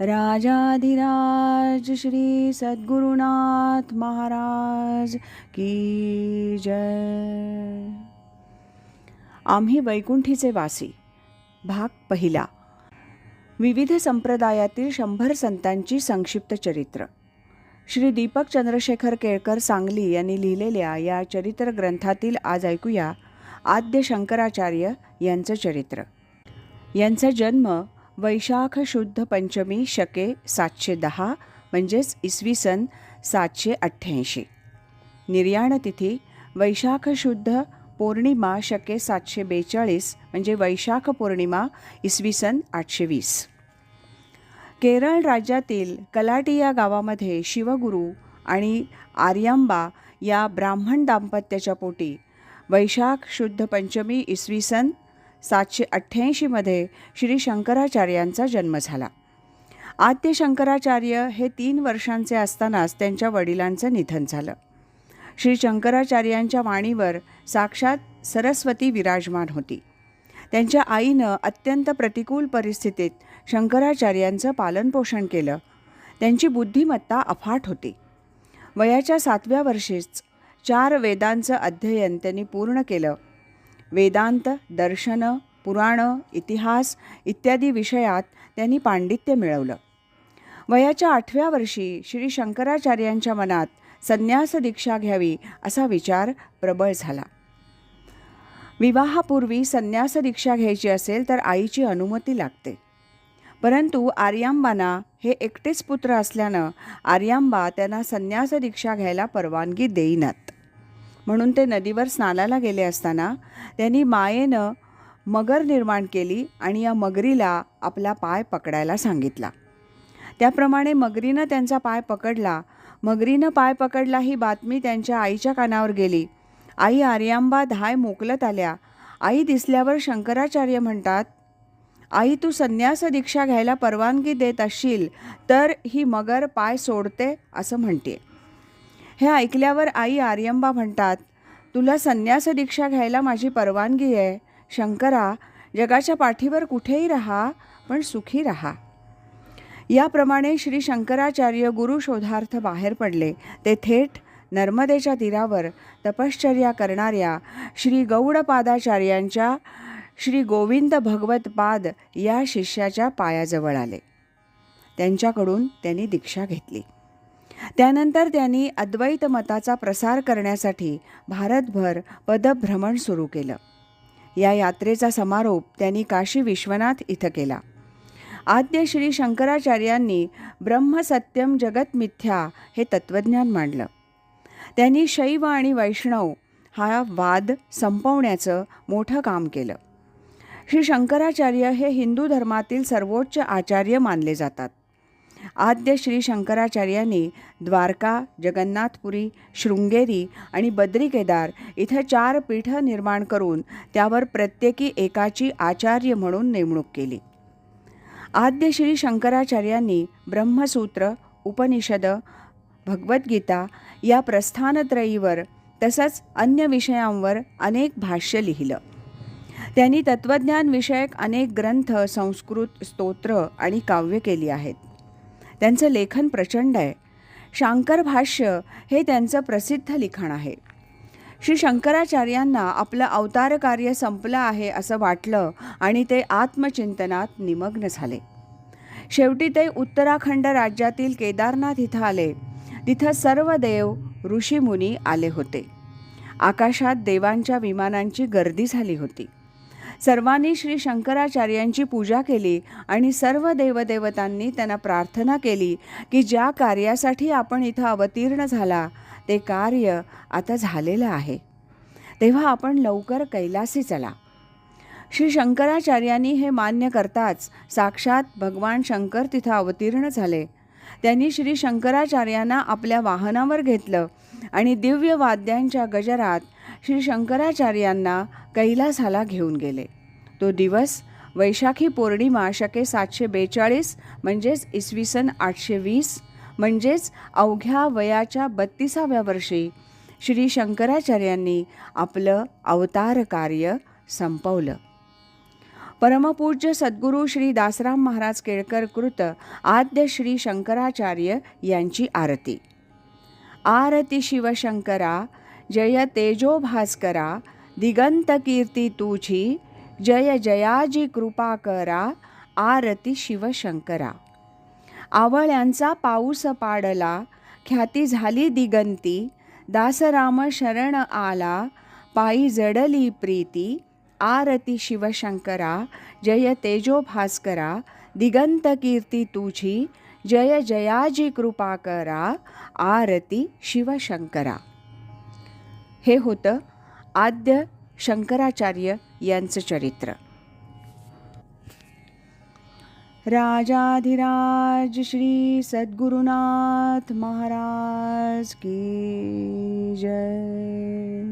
राजाधिराज श्री सद्गुरुनाथ महाराज की जय. आम्ही वैकुंठीचे वासी भाग पहिला. विविध संप्रदायातील शंभर संतांची संक्षिप्त चरित्र. श्री दीपक चंद्रशेखर केळकर सांगली यांनी लिहिलेल्या या चरित्र ग्रंथातील आज ऐकूया आद्य शंकराचार्य यांचं चरित्र. यांचा जन्म वैशाख शुद्ध पंचमी शके सातशे दहा म्हणजेच इसवी सन सातशे अठ्ठ्याऐंशी. निर्याण तिथी वैशाख शुद्ध पौर्णिमा शके सातशे बेचाळीस म्हणजे वैशाख पौर्णिमा इसवी सन आठशे वीस. केरळ राज्यातील कलाटी या गावामध्ये शिवगुरू आणि आर्यांबा या ब्राह्मण दाम्पत्याच्या पोटी वैशाख शुद्ध पंचमी इसवी सन सातशे अठ्ठ्याऐंशीमध्ये श्री शंकराचार्यांचा जन्म झाला. आद्य शंकराचार्य हे तीन वर्षांचे असतानाच त्यांच्या वडिलांचं निधन झालं. श्री शंकराचार्यांच्या वाणीवर साक्षात सरस्वती विराजमान होती. त्यांच्या आईनं अत्यंत प्रतिकूल परिस्थितीत शंकराचार्यांचं पालनपोषण केलं. त्यांची बुद्धिमत्ता अफाट होती. वयाच्या सातव्या वर्षीच चार वेदांचं अध्ययन त्यांनी पूर्ण केलं. वेदांत दर्शन पुराणं इतिहास इत्यादी विषयात त्यांनी पांडित्य मिळवलं. वयाच्या आठव्या वर्षी श्री शंकराचार्यांच्या मनात संन्यास दीक्षा घ्यावी असा विचार प्रबळ झाला. विवाहापूर्वी संन्यास दीक्षा घ्यायची असेल तर आईची अनुमती लागते. परंतु आर्यांबांना हे एकटेच पुत्र असल्यानं आर्यांबा त्यांना संन्यास दीक्षा घ्यायला परवानगी देईनात. म्हणून ते नदीवर स्नानाला गेले असताना त्यांनी मायेनं मगर निर्माण केली आणि या मगरीला आपला पाय पकडायला सांगितला. त्याप्रमाणे मगरीनं त्यांचा पाय पकडला. मगरीनं पाय पकडला ही बातमी त्यांच्या आईच्या कानावर गेली. आई आर्यांबा धाय मोकलत आल्या. आई दिसल्यावर शंकराचार्य म्हणतात आई तू संन्यास दीक्षा घ्यायला परवानगी देत असशील तर ही मगर पाय सोडते असं म्हणते. हे ऐकल्यावर आई आर्यंबा म्हणतात तुला संन्यास दीक्षा घ्यायला माझी परवानगी आहे. शंकरा जगाच्या पाठीवर कुठेही राहा पण सुखी राहा. याप्रमाणे श्री शंकराचार्य गुरु शोधार्थ बाहेर पडले. ते थेट नर्मदेच्या तीरावर तपश्चर्या करणाऱ्या श्री गौडपादाचार्यांच्या श्री गोविंद भगवत पाद या शिष्याच्या पायाजवळ आले. त्यांच्याकडून त्यांनी दीक्षा घेतली. त्यानंतर त्यांनी अद्वैत मताचा प्रसार करण्यासाठी भारतभर पदभ्रमण सुरू केलं. या यात्रेचा समारोप त्यांनी काशी विश्वनाथ इथं केला. आद्य श्री शंकराचार्यांनी ब्रह्मसत्यम जगत मिथ्या हे तत्त्वज्ञान मांडलं. त्यांनी शैव आणि वैष्णव हा वाद संपवण्याचं मोठं काम केलं. श्री शंकराचार्य हे हिंदू धर्मातील सर्वोच्च आचार्य मानले जातात. आद्य श्री शंकराचार्यांनी द्वारका जगन्नाथपुरी शृंगेरी आणि बद्री केदार इथं चार पीठं निर्माण करून त्यावर प्रत्येकी एकाची आचार्य म्हणून नेमणूक केली. आद्य श्री शंकराचार्यांनी ब्रह्मसूत्र उपनिषद भगवद्गीता या प्रस्थानत्रयीवर तसंच अन्य विषयांवर अनेक भाष्य लिहिलं. त्यांनी तत्त्वज्ञान विषयक अनेक ग्रंथ संस्कृत स्तोत्र आणि काव्य केली आहेत. त्यांचं लेखन प्रचंड आहे. शांकर भाष्य हे त्यांचं प्रसिद्ध लिखाण आहे. श्री शंकराचार्यांना आपलं अवतार कार्य संपलं आहे असं वाटलं आणि ते आत्मचिंतनात निमग्न झाले. शेवटी ते उत्तराखंड राज्यातील केदारनाथ इथं आले. तिथं सर्व देव ऋषीमुनी आले होते. आकाशात देवांच्या विमानांची गर्दी झाली होती. सर्वांनी श्री शंकराचार्यांची पूजा केली आणि सर्व देवदेवतांनी त्यांना प्रार्थना केली की ज्या कार्यासाठी आपण इथं अवतीर्ण झाला ते कार्य आता झालेलं आहे. तेव्हा आपण लवकर कैलासी चला. श्री शंकराचार्यांनी हे मान्य करताच साक्षात भगवान शंकर तिथं अवतीर्ण झाले. त्यांनी श्री शंकराचार्यांना आपल्या वाहनावर घेतलं आणि दिव्य वाद्यांच्या गजरात श्री शंकराचार्यांना कैलासाला घेऊन गेले. तो दिवस वैशाखी पौर्णिमा शके सातशे बेचाळीस म्हणजेच इसवी सन आठशे वीस म्हणजेच अवघ्या वयाच्या बत्तीसाव्या वर्षी श्री शंकराचार्यांनी आपलं अवतार कार्य संपवलं. परमपूज्य सद्गुरू श्री दासराम महाराज केळकर कृत आद्य श्री शंकराचार्य यांची आरती. आरती शिवशंकरा जय तेजो भास्करा दिगंत कीर्ती तुझी जय जयाजी कृपा करा आरती शिवशंकरा. आवळ्यांचा पाऊस पाडला ख्याती झाली दिगंती दासराम शरण आला पायी जडली प्रीती आरती शिवशंकरा जय तेजो भास्करा दिगंत कीर्ती तुझी जय जयाजी कृपा करा आरती शिवशंकरा. हे होतं आद्य शंकराचार्य यांचं चरित्र. राजाधिराज श्री सद्गुरुनाथ महाराज की जय.